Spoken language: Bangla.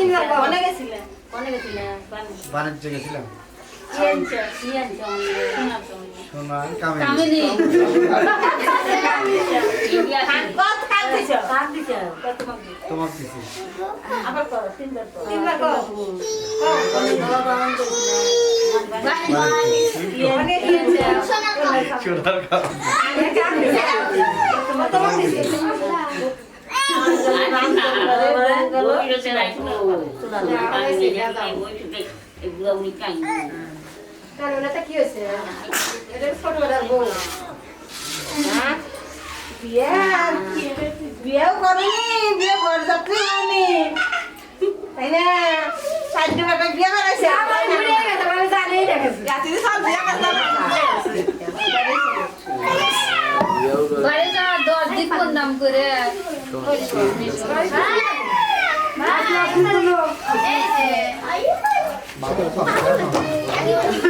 তিনবার কও। কোনে গেছিলে? কোনে গেছিলে? বাণিজ্য। গেছিলাম। কার? তোমার দিছি। আবার করো তিনবার করো। তিনবার কও। কোনে কি কি হয়েছে? হ্যাঁ? বিয়ে? বিয়েও করিনি বিয়ে বরযাত্রী হয়নি তাই না চার টাকা বিয়ে করাইছে আমার ঘুরে গেছে, আমি 나 그걸로. 네, 네. 맞아, 맞아.